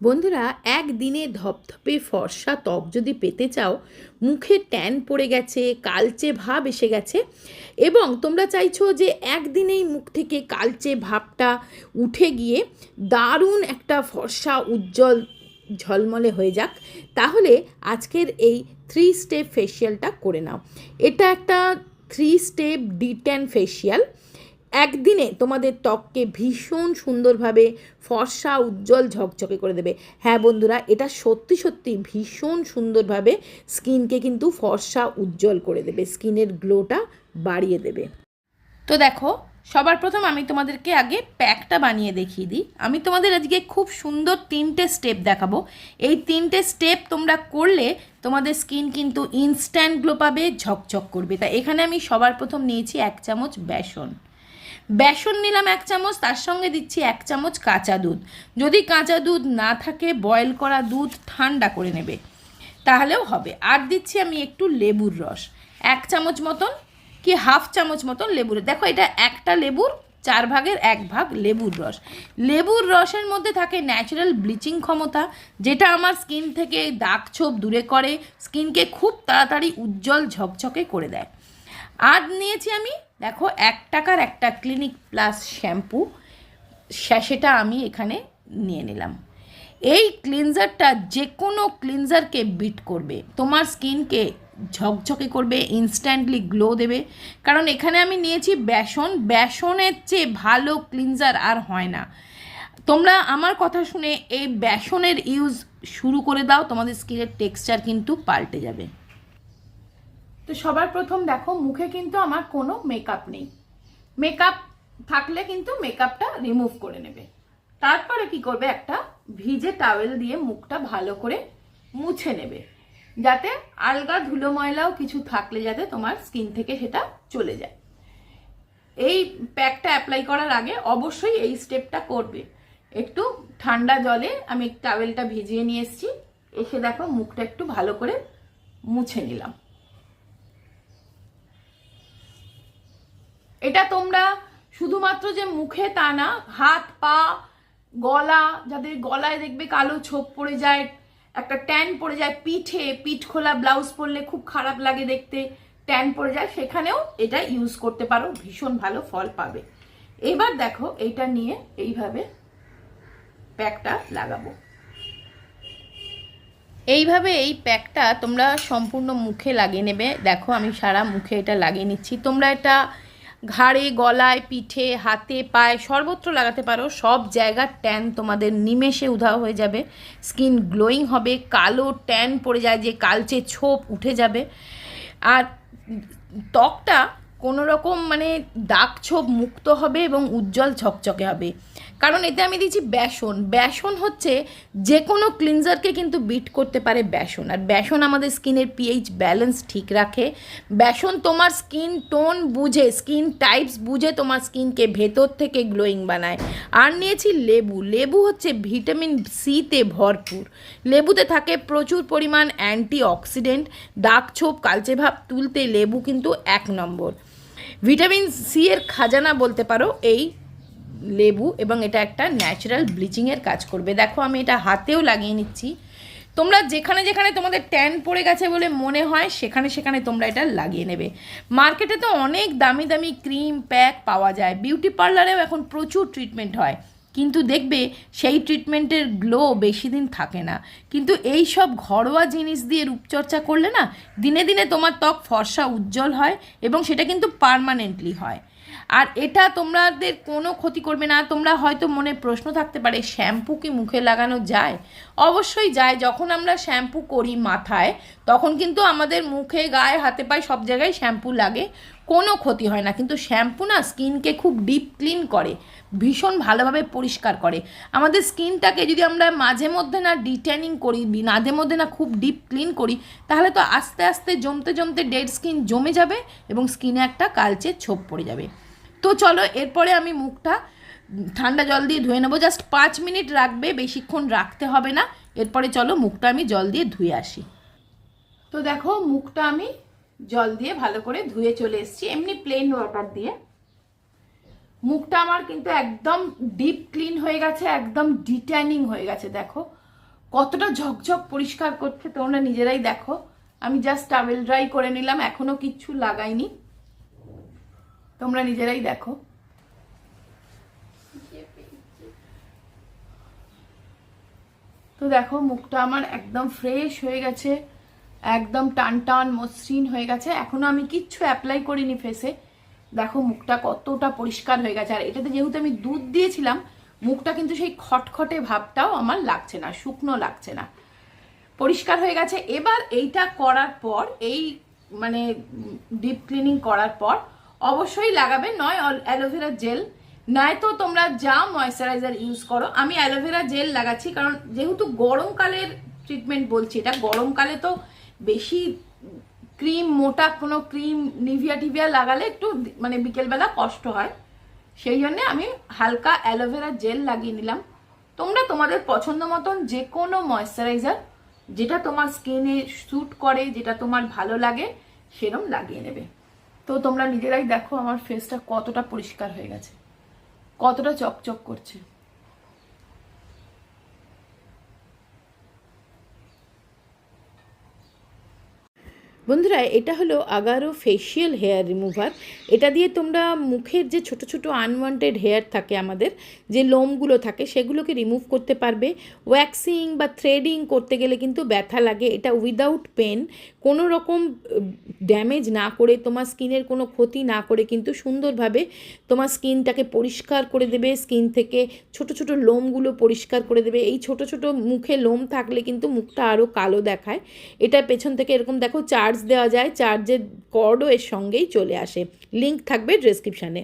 বন্ধুরা, একদিনে ধপধপে ফর্সা ত্বক যদি পেতে চাও, মুখে ট্যান পড়ে গেছে, কালচে ভাব এসে গেছে এবং তোমরা চাইছো যে একদিনেই মুখ থেকে কালচে ভাবটা উঠে গিয়ে দারুণ একটা ফর্সা, উজ্জ্বল ঝলমলে হয়ে যাক, তাহলে আজকের এই থ্রি স্টেপ ফেসিয়ালটা করে নাও। এটা একটা থ্রি স্টেপ ডিটেন ফেসিয়াল একদিনে তোমাদের ত্বককে ভীষণ সুন্দরভাবে ফর্সা, উজ্জ্বল, ঝকঝকে করে দেবে। হ্যাঁ বন্ধুরা, এটা সত্যি সত্যি ভীষণ সুন্দরভাবে স্কিনকে কিন্তু ফর্সা, উজ্জ্বল করে দেবে। স্কিনের গ্লোটা বাড়িয়ে দেবে। তো দেখো, সবার প্রথম আমি তোমাদেরকে আগে প্যাকটা বানিয়ে দেখিয়ে দিই। আমি তোমাদের আজকে খুব সুন্দর তিনটে স্টেপ দেখাবো। এই তিনটে স্টেপ তোমরা করলে তোমাদের স্কিন কিন্তু ইনস্ট্যান্ট গ্লো পাবে, ঝকঝক করবে। তা এখানে আমি সবার প্রথম নিয়েছি এক চামচ বেসন। বেসন নিলাম এক চামচ, তার সঙ্গে দিচ্ছি এক চামচ কাঁচা দুধ। যদি কাঁচা দুধ না থাকে বয়েল করা দুধ ঠান্ডা করে নেবে। তাহলেও হবে। আর দিচ্ছি আমি একটু লেবুর রস। এক চামচ মতন কি হাফ চামচ মতন লেবুর দেখো, এটা একটা লেবুর, চার ভাগের এক ভাগ লেবুর রস। লেবুর রসের মধ্যে থাকে ন্যাচারাল ব্লিচিং ক্ষমতা, যেটা আমার স্কিন থেকে দাগ ছোপ দূরে করে স্কিনকে খুব তাড়াতাড়ি উজ্জ্বল ঝকঝকে করে দেয়। আর নিয়েছি আমি দেখো, এক টাকার একটা ক্লিনিক প্লাস শ্যাম্পু সেটা আমি এখানে নিয়ে নিলাম। এই ক্লিনজারটা যে কোনো ক্লিনজারকে বিট করবে। তোমার স্কিনকে ঝকঝকে করবে ইনস্ট্যান্টলি গ্লো দেবে। কারণ এখানে আমি নিয়েছি বেসন, বেসনের চেয়ে ভালো ক্লিনজার আর হয় না। তোমরা আমার কথা শুনে এই বেসনের ইউজ শুরু করে দাও, তোমাদের স্কিনের টেক্সচার কিন্তু পাল্টে যাবে। তো সবার প্রথম দেখো, মুখে কিন্তু আমার কোনো মেকআপ নেই। মেকআপ থাকলে কিন্তু মেকআপটা রিমুভ করে নেবে। তারপরে কি করবে, একটা ভিজে টাওয়েল দিয়ে মুখটা ভালো করে মুছে নেবে। যাতে আলগা ধুলো ময়লাও কিছু থাকলে যাতে তোমার স্কিন থেকে সেটা চলে যায়। এই প্যাকটা অ্যাপ্লাই করার আগে অবশ্যই এই স্টেপটা করবে। একটু ঠান্ডা জলে আমি টাওয়েলটা ভিজিয়ে নিয়ে এসেছি। এসে দেখো মুখটা একটু ভালো করে মুছে নিলাম। এটা তোমরা শুধুমাত্র যে মুখে তা না, হাত, পা, গলা, যাদের গলায় দেখবে কালো ছোপ পড়ে যায়, একটা ট্যান পড়ে যায় পিঠে, পিঠ খোলা ব্লাউজ পরলে খুব খারাপ লাগে দেখতে, ট্যান পড়ে যায়, সেখানেও এটা ইউজ করতে পারো, ভীষণ ভালো ফল পাবে। এবার দেখো এইটা নিয়ে এইভাবে প্যাকটা লাগাবো। এইভাবে এই প্যাকটা তোমরা সম্পূর্ণ মুখে লাগিয়ে নেবে। দেখো, আমি সারা মুখে এটা লাগিয়ে নিচ্ছি। তোমরা এটা ঘাড়ে, গলায়, পিঠে, হাতে, পায়ে সর্বত্র লাগাতে পারো। সব জায়গার ট্যান তোমাদের নিমেষে উধাও হয়ে যাবে। স্কিন গ্লোয়িং হবে, কালো ট্যান পড়ে যায়, যে কালচে ছোপ উঠে যাবে। আর ত্বকটা কোনো রকম মানে দাগ ছোপ মুক্ত হবে এবং উজ্জ্বল ঝকঝকে হবে। কারণ এতে আমি দিচ্ছি বেসন। বেসন হচ্ছে যে কোনো ক্লিনজারকে কিন্তু বিট করতে পারে বেসন। আর বেসন আমাদের স্কিনের পিএইচ ব্যালেন্স ঠিক রাখে। বেসন তোমার স্কিন টোন বুঝে, স্কিন টাইপস বুঝে তোমার স্কিনকে ভেতর থেকে গ্লোয়িং বানায়। আর নিয়েছি লেবু। লেবু হচ্ছে ভিটামিন সিতে ভরপুর। লেবুতে থাকে প্রচুর পরিমাণ অ্যান্টি অক্সিডেন্ট দাগ ছোপ, কালচে ভাব তুলতে লেবু কিন্তু এক নম্বর। ভিটামিন সি এর খাজানা বলতে পারো, এই লেবু এবং এটা একটা ন্যাচারাল ব্লিচিংয়ের কাজ করবে। দেখো, আমি এটা হাতেও লাগিয়ে নিচ্ছি। তোমরা যেখানে যেখানে তোমাদের ট্যান পড়ে গেছে বলে মনে হয়, সেখানে সেখানে তোমরা এটা লাগিয়ে নেবে। মার্কেটে তো অনেক দামি দামি ক্রিম প্যাক পাওয়া যায়। বিউটি পার্লারেও এখন প্রচুর ট্রিটমেন্ট হয়। কিন্তু দেখবে সেই ট্রিটমেন্টের গ্লো বেশি দিন থাকে না। কিন্তু এই সব ঘরোয়া জিনিস দিয়ে রূপচর্চা করলে না, দিনে দিনে তোমার ত্বক ফর্সা, উজ্জ্বল হয় এবং সেটা কিন্তু পারমানেন্টলি হয়। আর এটা তোমাদের কোনো ক্ষতি করবে না, তোমরা হয়তো মনে প্রশ্ন থাকতে পারে, শ্যাম্পু কি মুখে লাগানো যায়? অবশ্যই যায়, যখন আমরা শ্যাম্পু করি মাথায়, তখন কিন্তু আমাদের মুখে, গায়ে, হাতে, পায়ে সব জায়গায় শ্যাম্পু লাগে, কোনো ক্ষতি হয় না। কিন্তু শ্যাম্পু না স্কিনকে খুব ডিপ ক্লিন করে। ভীষণ ভালোভাবে পরিষ্কার করে। আমাদের স্কিনটাকে যদি আমরা মাঝে মধ্যে না ডিটেনিং করি মাঝে মধ্যে না খুব ডিপ ক্লিন করি, তাহলে তো আস্তে আস্তে জমতে জমতে ডেড স্কিন জমে যাবে এবং স্কিনে একটা কালচে ছোপ পড়ে যাবে। তো চলো এরপরে আমি মুখটা ঠান্ডা জল দিয়ে ধুয়ে নেব। জাস্ট পাঁচ মিনিট রাখবে, বেশিক্ষণ রাখতে হবে না। এরপরে চলো মুখটা আমি জল দিয়ে ধুয়ে আসি। তো দেখো মুখটা আমি জল দিয়ে ভালো করে ধুয়ে চলে এসেছি। এমনি প্লেন ওয়াটার দিয়ে। মুখটা আমার কিন্তু একদম ডিপ ক্লিন হয়ে গেছে, একদম ডিট্যানিং হয়ে গেছে, দেখো। কতটা ঝকঝক পরিষ্কার করছে তোমরা নিজেরাই দেখো। আমি জাস্ট টাওয়েল ড্রাই করে নিলাম, এখনও কিচ্ছু লাগাইনি। তোমরা নিজেরাই দেখো। তো দেখো, মুখটা আমার একদম ফ্রেশ হয়ে গেছে, একদম টান টান মসৃণ হয়ে গেছে। এখনও আমি কিচ্ছু অ্যাপ্লাই করিনি ফেসে দেখো, মুখটা কতটা পরিষ্কার হয়ে গেছে। আর এটাতে যেহেতু আমি দুধ দিয়েছিলাম, মুখটা কিন্তু সেই খটখটে ভাবটাও আমার লাগছে না, শুকনো লাগছে না। পরিষ্কার হয়ে গেছে। এবার এইটা করার পর, এই মানে ডিপ ক্লিনিং করার পর, অবশ্যই লাগাবে। নয় অ্যালোভেরা জেল। নয়তো তোমরা যা ময়শ্চারাইজার ইউজ করো। আমি অ্যালোভেরা জেল লাগাচ্ছি, কারণ যেহেতু গরমকালের ট্রিটমেন্ট বলছি, এটা গরমকালে তো বেশি ক্রিম, মোটা কোনো ক্রিম, নিভিয়া টিভিয়া লাগালে একটু মানে বিকেলবেলা কষ্ট হয়। সেই জন্যে আমি হালকা অ্যালোভেরা জেল লাগিয়ে নিলাম। তোমরা তোমাদের পছন্দ মতন যে কোনো ময়শ্চারাইজার, যেটা তোমার স্কিনে স্যুট করে, যেটা তোমার ভালো লাগে, সেরম লাগিয়ে নেবে। তো তোমরা নিজেরাই দেখো আমার ফেসটা কতটা পরিষ্কার হয়ে গেছে, কতটা চকচক করছে। বন্ধুরা, এটা হলো আগারো ফেসিয়াল হেয়ার রিমুভার এটা দিয়ে তোমরা মুখের যে ছোট ছোট আনওয়ান্টেড হেয়ার থাকে আমাদের, যে লোমগুলো থাকে, সেগুলোকে রিমুভ করতে পারবে। ওয়্যাক্সিং বা থ্রেডিং করতে গেলে কিন্তু ব্যথা লাগে। এটা উইদাউট পেন কোনো রকম ড্যামেজ না করে, তোমার স্কিনের কোনো ক্ষতি না করে, কিন্তু সুন্দরভাবে তোমার স্কিনটাকে পরিষ্কার করে দেবে। স্কিন থেকে ছোট ছোট লোমগুলো পরিষ্কার করে দেবে। এই ছোট ছোট মুখে লোম থাকলে কিন্তু মুখটা আরও কালো দেখায়। এটা পেছন থেকে এরকম দেখো চার্জ দেওয়া যায় চার্জের কর্ডও এর সঙ্গেই চলে আসে। লিঙ্ক থাকবে ডেসক্রিপশানে